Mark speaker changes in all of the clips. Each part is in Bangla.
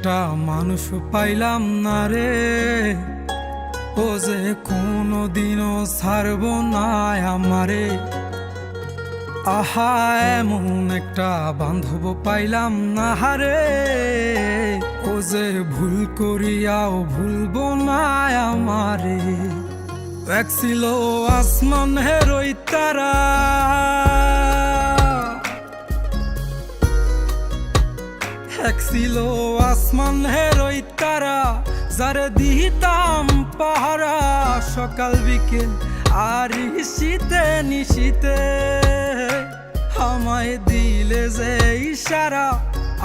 Speaker 1: একটা মানুষ পাইলাম না রে। ও যে কোনো দিনও ছাড়ব না আমারে। আহা, এমন একটা বান্ধব পাইলাম না হারে। ও যে ভুল করিয়াও ভুলব না আমারে। এক ছিল আসমান হেরোই তারা। এক ছিল আসমান হেরোই তারা, যারে দিতাম পাহারা। সকাল বিকেল আর শীতে নিশীতে আমায় দিলে যে ইশারা,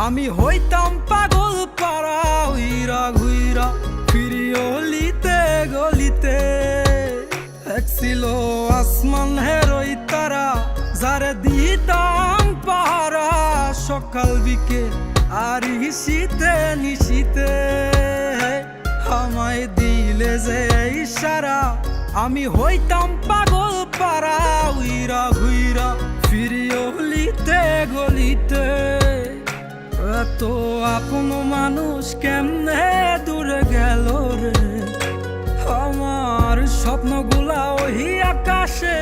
Speaker 1: আমি হইতাম পাগল পাড়া উইরা ঘুইরা, ফিরি অলিতে গলিতে। এক ছিল আসমান হেরোই তারা, যারে দিতাম পাহারা। সকাল বিকেল আর শীতে নিশীতে আমায় দিলে যে ইশারা আমি হইতাম পাগল পাড়া, উইরা ঘুইরা ফিরি অলিতে গলিতে। এত আপন মানুষ কেমনে দূরে গেল রে? আমার স্বপ্নগুলা ওই আকাশে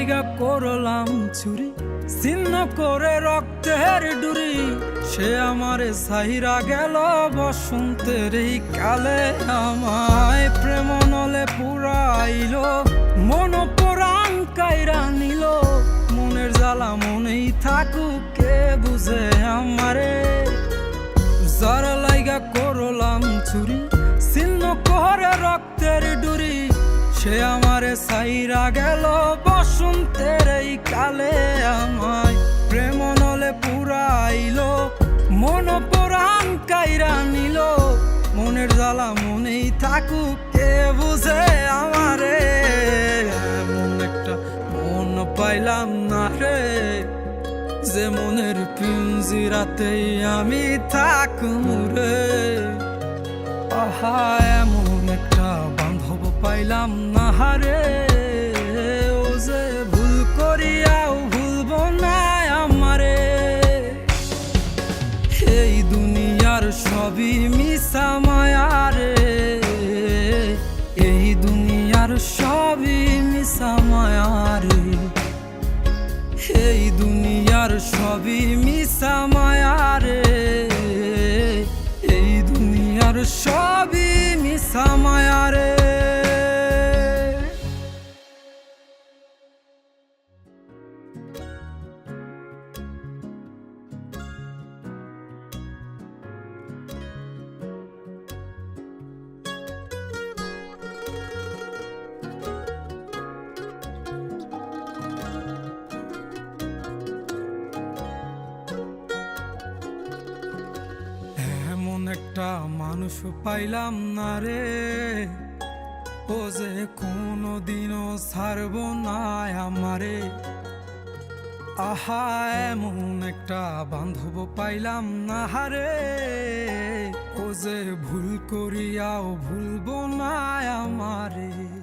Speaker 1: লাইগা করলাম চুরি। চিহ্ন করে রক্তের ডুরি। সে আমারে সাহিরা গেল বসন্তের এই কালে। আমায় প্রেম নলে পুরাইল মন পরাণ কাইরা নিল। মনের জ্বালা মনেই থাকুক কে বুঝে আমারে। যারা লাইগা করলাম চুরি চিহ্ন করে রক্তের ডুরি। সে আমারে সাইরা গেল বসন্তের কালে আমায়। প্রেম নলে পুরাইলো, মন পরাণ কাইরা নিল। মনের জ্বালা মনেই থাকুক, কে বুঝে আমারে? এমন একটা মন পাইলাম না রে, যে মনের পিঞ্জিরাতেই আমি থাকুম রে। আহা, এমন একটা বান্ধব পাইলাম না হারে সবই মিশা মায়ারে এই দুনিয়ার সবই মিশা মায়ারে এই দুনিয়ার সবই মিশা মায়া একটা মানুষ পাইলাম না রে। ও যে কোনো দিনও ছাড়ব না আমারে। আহা, এমন একটা বান্ধব পাইলাম না হারে। ও যে ভুল করিয়াও ভুলব না আমারে।